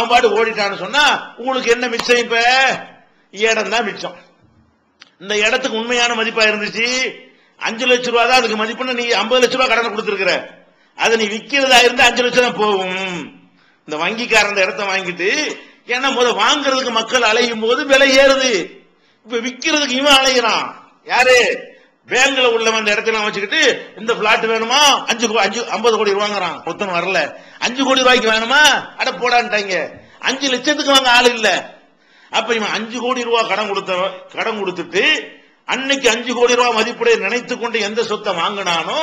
அவன் பாட்டு ஓடிட்டான்னு சொன்னா உங்களுக்கு என்ன மிச்சம் இப்ப? இடம் தான் மிச்சம். இந்த இடத்துக்கு உண்மையான மதிப்பா இருந்துச்சு. அஞ்சு லட்ச ரூபா தான் அதுக்கு மதிப்புன்னு நீ ஐம்பது லட்ச ரூபா கடனை கொடுத்துருக்கிற. அதை நீ விற்கிறதா இருந்தா அஞ்சு லட்சம் தான் போகும். இந்த வங்கிக்காரன் இந்த இடத்த வாங்கிட்டு ஏன்னா முத வாங்குறதுக்கு மக்கள் அலையும் போது விலை ஏறுது. இப்ப விற்கிறதுக்கு இவன் அலைகிறான் யாரு? பேங்க்ல உள்ளவன் அந்த இடத்துல வச்சுக்கிட்டு இந்த பிளாட் வேணுமா? அஞ்சு கோ- அஞ்சு ஐம்பது கோடி வாங்குறான். ஒருத்தன் வரல. அஞ்சு கோடி ரூபாய்க்கு வேணுமா? அட போடான்ட்டாங்க. அஞ்சு லட்சத்துக்கு வாங்க ஆள் இல்ல. அப்ப இவன் அஞ்சு கோடி ரூபாய் கடன் கொடுத்த கடன் கொடுத்துட்டு அன்னைக்கு அஞ்சு கோடி ரூபாய் மதிப்புடைய நினைத்து கொண்டு எந்த சொத்தை வாங்கினானோ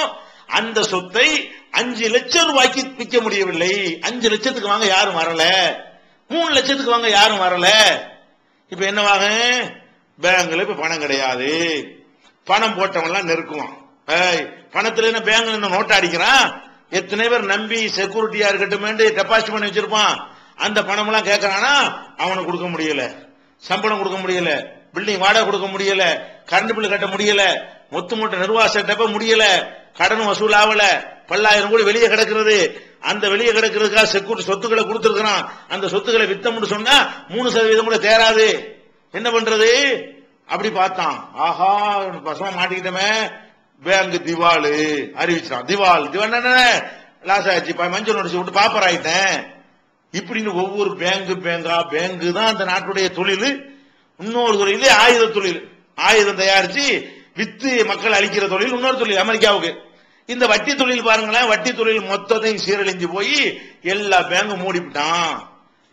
அந்த சொத்தை அஞ்சு லட்சம் ரூபாய்க்கு விற்க முடியவில்லை. அஞ்சு லட்சத்துக்கு வாங்க யாரும் வரல. மூணு லட்சத்துக்கு வாங்க யாரும் வரல. இப்ப என்னவாக பேங்க்ல இப்ப பணம் கிடையாது. பணம் போட்டவன்லாம் நெருக்குவான். பணத்துல என்ன பேங்க்ல என்ன நோட்டை அடிக்கிறான்? எத்தனை பேர் நம்பி செக்யூரிட்டியா இருக்கட்டும் டெபாசிட் பண்ணி வச்சிருப்பான். அந்த பணம் எல்லாம் கேட்கறானா அவனுக்கு கொடுக்க முடியல. சம்பளம் கொடுக்க முடியல. பில்டிங் வாடகை கொடுக்க முடியல. கரண்ட் பில் கட்ட முடியல. மொத்த மொத்த நிர்வாக செட்டப்ப முடியல. கடன் வசூல் ஆகல பல்லாயிரம் கோடி வெளியே கிடக்கிறது. அந்த வெளியே கிடக்கிறதுக்காக செக்யூரிட்டி சொத்துக்களை கொடுத்திருக்கிறான். அந்த சொத்துக்களை வித்தம்னு சொன்னா மூணு சதவீதம் கூட தேராது. என்ன பண்றது? அப்படி பார்த்தான். ஆஹா பசமா மாட்டிக்கிட்டமே. பேங்க் திவாலு அறிவிச்சான். திவால் திவால் என்ன லாஸ் ஆயிடுச்சு மஞ்சள் நடிச்சு விட்டு பாப்பர் ஆயிட்டேன். இப்படின்னு ஒவ்வொரு பேங்கு பேங்கா பேங்கு தான் அந்த நாட்டுடைய தொழில். இன்னொரு தொழில் ஆயுத தொழில். ஆயுதம் தயாரிச்சு வித்து மக்கள் அழிக்கிற தொழில் இன்னொரு தொழில் அமெரிக்காவுக்கு. இந்த வட்டி தொழில் பாருங்களேன். வட்டி தொழில் மொத்தத்தையும் சீரழிஞ்சு போய் எல்லா பேங்கும் மூடிவிட்டான்.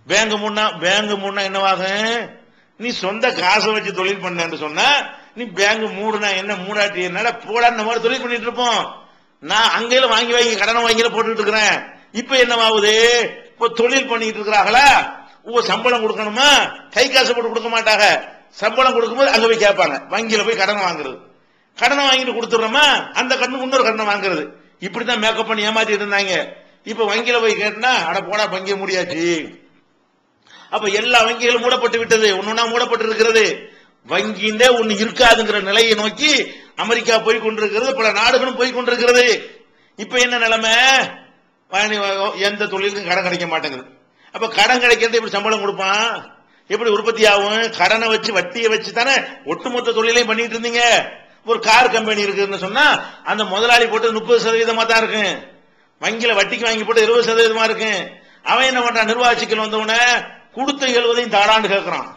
பேங்க் மூடனா பேங்க் மூடனா என்னவாகும்? நீ சொந்த காசை வச்சு தொழில் பண்ணேன்னு சொன்னா நீ பேங்க் மூடுனா என்ன மூடாட்டி என்ன போடான்னு மாதிரி தொழில் பண்ணிட்டு இருப்போம். நான் அங்கேயும் வாங்கி வாங்கி கடனை வாங்கி போட்டுட்டு இருக்கிறேன். இப்ப என்னவாகுது? இப்போ தொழில் பண்ணிட்டு இருக்கிறாங்களா உங்க சம்பளம் கொடுக்கணுமா? கை காசு போட்டு கொடுக்க மாட்டாங்க. சம்பளம் கொடுக்கும்போது அங்க போய் கேட்பாங்க. வங்கியில போய் கடன் வாங்குறது. கடனை வாங்கிட்டு கொடுத்துடுறோமா? அந்த கடனுக்கு இன்னொரு கடனை வாங்குறது. இப்படிதான் மேக்கப் பண்ணி ஏமாத்திட்டு இருந்தாங்க. இப்ப வங்கியில போய் கேட்டா அட போடா வங்கிய முடியாச்சு. அப்ப எல்லா வங்கிகளும் மூடப்பட்டு விட்டது ஒன்னொன்னா மூடப்பட்டு இருக்கிறது வங்கியிலே ஒண்ணு இருக்காதுங்கிற நிலையை நோக்கி அமெரிக்கா போய் கொண்டிருக்கிறது பல நாடுகளும் போய் கொண்டிருக்கிறது இப்ப என்ன நிலைமை? எந்த தொழிலுக்கும் கடன் கிடைக்க மாட்டேங்குது. அப்ப கடன் கிடைக்கிறது எப்படி சம்பளம் கொடுப்பான்? எப்படி உற்பத்தி ஆகும்? கடனை வச்சு வட்டியை வச்சு தானே ஒட்டுமொத்த தொழிலையும் பண்ணிட்டு இருந்தீங்க. ஒரு கார் கம்பெனி இருக்குன்னு சொன்னா அந்த முதலாளி போட்டு முப்பது சதவீதமா தான் இருக்கும். வங்கியில வட்டிக்கு வாங்கி போட்டு இருபது சதவீதமா இருக்கும். அவன் என்ன பண்றான்? நிர்வாகிக்கல் வந்தவன கொடுத்த எழுவதையும் தாடான்னு கேட்கிறான்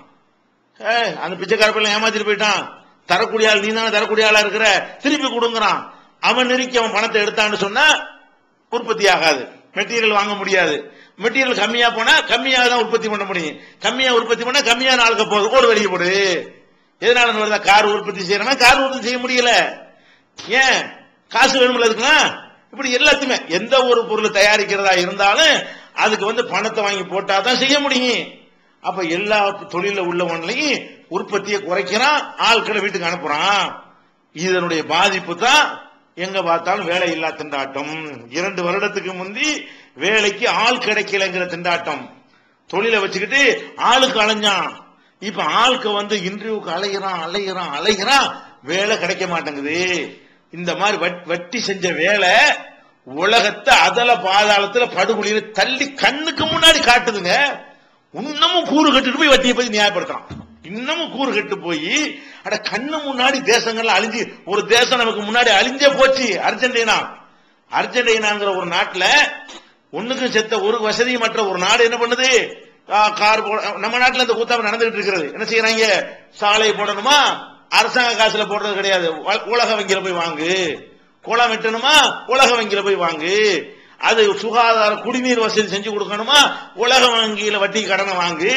ஏ அந்த பிச்சைக்கார பிள்ளை ஏமாத்திட்டு போயிட்டான். தரக்கூடிய ஆள் நீ தானே தரக்கூடிய ஆளா இருக்கிற? திருப்பி கொடுங்கிறான். அவன் நெருக்கி அவன் பணத்தை எடுத்தான்னு சொன்னா உற்பத்தி ஆகாது. மெட்டீரியல் வாங்க முடியாது. மெட்டீரியல் கம்மியா போனா கம்மியா தான் உற்பத்தி பண்ண முடியும். கம்மியா உற்பத்தி பண்ணா கம்மியா நாளுக்கு போகுது. ஓடு வெளியே போடு. எதனால வருதா? கார் உற்பத்தி செய்யறோம்னா கார் உற்பத்தி செய்ய முடியல. ஏன்? காசு வேணும்ல அதுக்குலாம் இப்படி எல்லாத்தையுமே. எந்த ஒரு பொருள் தயாரிக்கிறதா இருந்தாலும் அதுக்கு வந்து பணத்தை வாங்கி போட்டா தான் செய்ய முடியும். அப்ப எல்லா தொழில உள்ளவன்லையும் உற்பத்தியை குறைக்கிறான் ஆட்களை வீட்டுக்கு அனுப்புறான். இதனுடைய பாதிப்பு தான் எங்க பார்த்தாலும் வேலை இல்லா திண்டாட்டம். இரண்டு வருடத்துக்கு முந்தி வேலைக்கு ஆள் கிடைக்கலங்கிற திண்டாட்டம். தொழிலை வச்சுக்கிட்டு ஆளுக்கு அலைஞ்சான். இப்ப ஆளுக்கு வந்து இன்டர்வியூக்கு அலைகிறான் அலைகிறான் அலைகிறான் வேலை கிடைக்க மாட்டேங்குது. இந்த மாதிரி வட்- வட்டி செஞ்ச வேலை உலகத்தை அதல பாதாளத்துல படுகொலியில தள்ளி கண்ணுக்கு முன்னாடி காட்டுதுங்க. இன்னமும் கூறு கட்டிட்டு போய் வட்டியை பத்தி நியாயப்படுத்தலாம் இன்னமும் கூறு கட்டு போய் அட கண்ணு முன்னாடி தேசங்கள்ல அழிஞ்சு ஒரு தேசம் நமக்கு முன்னாடி அழிஞ்சே போச்சு அர்ஜென்டினா. அர்ஜென்டினாங்கிற ஒரு நாட்டுல ஒண்ணுக்கும் செத்த ஒரு வசதி மற்ற ஒரு நாடு என்ன பண்ணுது? கார் போ நம்ம நாட்டுல இந்த கூத்தாம நடந்துகிட்டு இருக்கிறது. என்ன செய்யறாங்க? சாலை போடணுமா? அரசாங்க காசுல போடுறது கிடையாது. உலக வங்கியில போய் வாங்கு. குளம் வெட்டணுமா? உலக வங்கியில போய் வாங்கு. அது சுகாதார குடிநீர் வசதி செஞ்சு கொடுக்கணுமா? உலக வங்கியில வட்டி கடனை வாங்கு.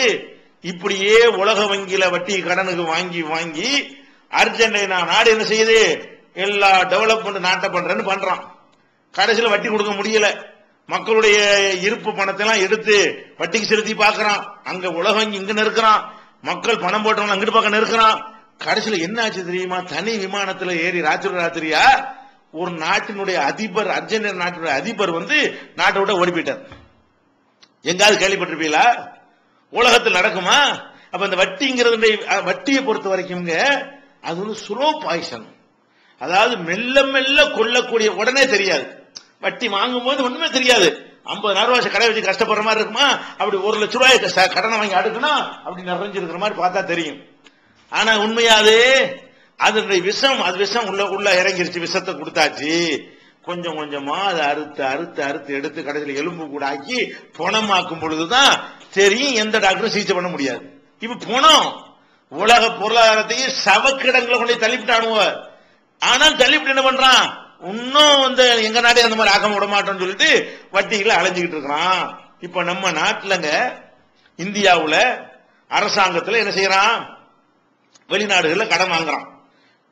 இப்படியே உலக வங்கியில வட்டி கடனுக்கு வாங்கி வாங்கி அர்ஜென்டினா நாடு என்ன செய்யுது? எல்லா டெவலப்மெண்ட் நாட்டை பண்றேன்னு பண்றான். கடைசியில் வட்டி கொடுக்க முடியல. மக்களுடைய இருப்பு பணத்தை எல்லாம் எடுத்து வட்டிக்கு செலுத்தி பார்க்கறான். அங்க உலக வங்கி இங்க நிற்கிறான் மக்கள் பணம் போட்டவங்க அங்கிட்டு பக்கம் நிற்கிறான் கடைசியில் என்ன ஆச்சு தெரியுமா? தனி விமானத்துல ஏறி ராத்திரி ராத்திரியா ஒரு நாட்டினுடைய அதிபர் அர்ஜென்டினா நாட்டினுடைய அதிபர் வந்து நாட்டை விட ஓடி போயிட்டார். எங்காவது கேள்விப்பட்டிருப்பீங்களா? உலகத்தில் நடக்குமா? அப்ப இந்த வட்டிங்கிறது வட்டியை பொறுத்த வரைக்கும்ங்க அது வந்து ஸ்லோ பாய்சன் அதாவது மெல்ல மெல்ல கொல்லக்கூடிய உடனே தெரியாது. வட்டி வாங்கும் போது ஒண்ணுமே தெரியாது. ஐம்பதாயிரம் ரூபாய் கடை வச்சு கஷ்டப்படுற மாதிரி இருக்குமா? அப்படி ஒரு லட்ச ரூபாய் கடனை வாங்கி அடுக்கணும் அப்படி நிறைஞ்சிருக்கிற மாதிரி பார்த்தா தெரியும். ஆனா உண்மையாது அதனுடைய விஷம் அது விஷம் உள்ள உள்ள இறங்கிருச்சு விஷத்தை கொடுத்தாச்சு. கொஞ்சம் கொஞ்சமா அதை அறுத்து அறுத்து அறுத்து எடுத்து கடைசியில் எலும்பு கூட ஆக்கி பணமாக்கும் பொழுதுதான் தெரியும் எந்த டாக்டரும் சிகிச்சை பண்ண முடியாது. இப்ப பணம். உலக பொருளாதாரத்தையும் சவக்கிடங்களை கொண்டு போய் தள்ளிவிட்டானுவ. ஆனால் தள்ளிவிட்டு என்ன பண்றான்? இன்னும் வந்து எங்க நாடே அந்த மாதிரி ஆக்க விட மாட்டோம்னு சொல்லிட்டு வட்டிகளை அலைஞ்சுக்கிட்டு இருக்கிறான். இப்ப நம்ம நாட்டிலங்க இந்தியாவுல அரசாங்கத்துல என்ன செய்யறான்? வெளிநாடுகள்ல கடன் வாங்குறான்.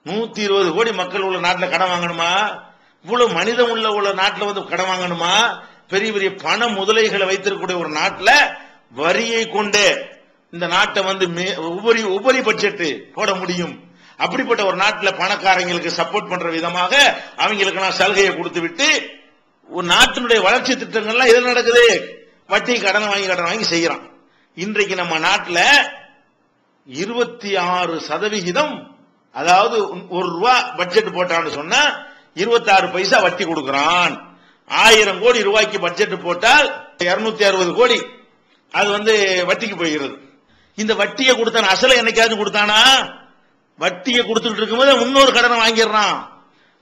நூத்தி இருபது கோடி மக்கள் உள்ள நாட்டில் கடன் வாங்கணுமா? இவ்வளவு மனிதம் உள்ள உள்ள நாட்டில் வந்து கடன் வாங்கணுமா? பெரிய பெரிய பண முதலைகளை வைத்திருக்கக்கூடிய ஒரு நாட்டில் வரியை கொண்டு இந்த நாட்டை வந்து மே- உபரி உபரி பட்ஜெட் போட முடியும். அப்படிப்பட்ட ஒரு நாட்டில் பணக்காரங்களுக்கு சப்போர்ட் பண்ற விதமாக அவங்களுக்கு நான் சலுகையை கொடுத்து விட்டு ஒரு நாட்டினுடைய வளர்ச்சி திட்டங்கள்லாம் எது நடக்குது? வட்டி கடன் வாங்கி கடன் வாங்கி செய்யறான். இன்றைக்கு நம்ம நாட்டில் இருபத்தி ஆறு சதவிகிதம் அதாவது ஒரு ரூபா பட்ஜெட் போட்டான்னு சொன்னா இருபத்தாறு பைசா வட்டி கொடுக்கிறான். ஆயிரம் கோடி ரூபாய்க்கு பட்ஜெட் போட்டால் இருநூத்தி அறுபது கோடி. அது வந்து வட்டிக்கு போய்கிறது இந்த வட்டியை கொடுத்தான் அசலை என்னைக்காவது கொடுத்தானா? வட்டியை கொடுத்துட்டு இருக்கும்போது இன்னொரு கடனை வாங்கிடுறான்.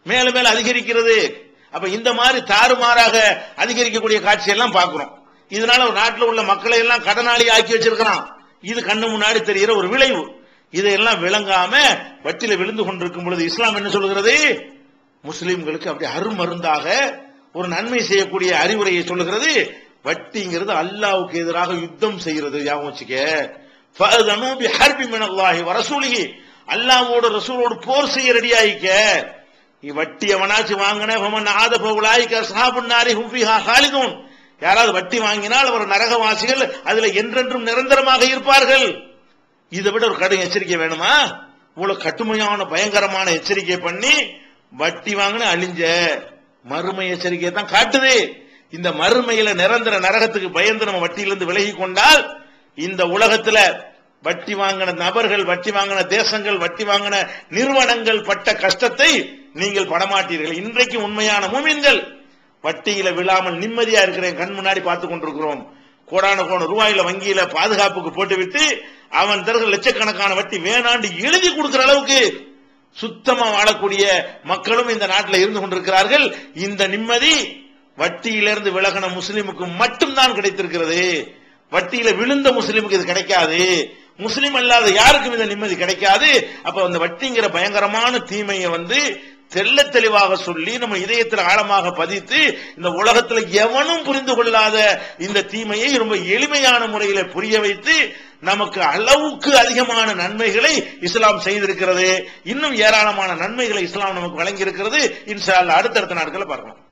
மேல மேல அதிகரிக்கிறது. அப்ப இந்த மாதிரி தாறுமாறாக அதிகரிக்கக்கூடிய காட்சியெல்லாம் பார்க்கிறோம். இதனால ஒரு நாட்டில் உள்ள மக்களை எல்லாம் கடனாளி ஆக்கி வச்சிருக்கிறான். இது கண்ணு முன்னாடி தெரிகிற ஒரு விளைவு. இதையெல்லாம் விளங்காம வட்டியில விழுந்து கொண்டிருக்கும் பொழுது இஸ்லாம் என்ன சொல்லுகிறது? முஸ்லிம்களுக்கு அப்படி அருமருந்தாக ஒரு நன்மை செய்யக்கூடிய அறிவுரையை சொல்லுகிறது. வட்டிங்கிறது அல்லாவுக்கு எதிராக யுத்தம் செய்கிறது. ஞாபகம் வச்சுக்க. அல்லாவோட ரசூலோடு போர் செய்ய ரெடியாயிக்க. நீ வட்டி எவனாச்சு வாங்கின? ஆத பவுலாயிக்க சாபுன்னாரி நாரி ஹாலிதூன். யாராவது வட்டி வாங்கினால் அவர் நரகவாசிகள் அதுல என்றென்றும் நிரந்தரமாக இருப்பார்கள். இதை விட ஒரு கடும் எச்சரிக்கை வேணுமா? இவ்வளவு கடுமையான பயங்கரமான எச்சரிக்கை பண்ணி வட்டி வாங்கின அழிஞ்ச மறுமை எச்சரிக்கையை தான் காட்டுது. இந்த மறுமையில நிரந்தர நரகத்துக்கு பயந்து நம்ம வட்டியிலிருந்து விலகி கொண்டால் இந்த உலகத்துல வட்டி வாங்கின நபர்கள் வட்டி வாங்கின தேசங்கள் வட்டி வாங்கின நிறுவனங்கள் பட்ட கஷ்டத்தை நீங்கள் படமாட்டீர்கள். இன்றைக்கு உண்மையான மூமின்கள் வட்டியில விழாமல் நிம்மதியா இருக்கிறேன் கண் முன்னாடி பார்த்து கொண்டிருக்கிறோம். கோடான கோணம் ரூபாயில வங்கியில பாதுகாப்புக்கு போட்டுவிட்டு அவன் தருகிற லட்சக்கணக்கான வட்டி வேணாண்டு எழுதி கொடுக்கிற அளவுக்கு சுத்தமா வாழக்கூடிய மக்களும் இந்த நாட்டில் இருந்து கொண்டிருக்கிறார்கள். இந்த நிம்மதி வட்டியிலிருந்து விலகின முஸ்லிமுக்கு மட்டும்தான் கிடைத்திருக்கிறது. வட்டியில விழுந்த முஸ்லிமுக்கு இது கிடைக்காது. முஸ்லிம் அல்லாத யாருக்கும் இந்த நிம்மதி கிடைக்காது. அப்ப அந்த வட்டிங்கிற பயங்கரமான தீமையை வந்து தெள்ள தெளிவாக சொல்லி நம்ம இதயத்தில் ஆழமாக பதித்து இந்த உலகத்துல எவனும் புரிந்து கொள்ளாத இந்த தீமையை ரொம்ப எளிமையான முறையில புரிய வைத்து நமக்கு அளவுக்கு அதிகமான நன்மைகளை இஸ்லாம் செய்திருக்கிறது. இன்னும் ஏராளமான நன்மைகளை இஸ்லாம் நமக்கு வழங்கி இருக்கிறது இன்ஷா அடுத்தடுத்த நாட்களை பார்க்கலாம்.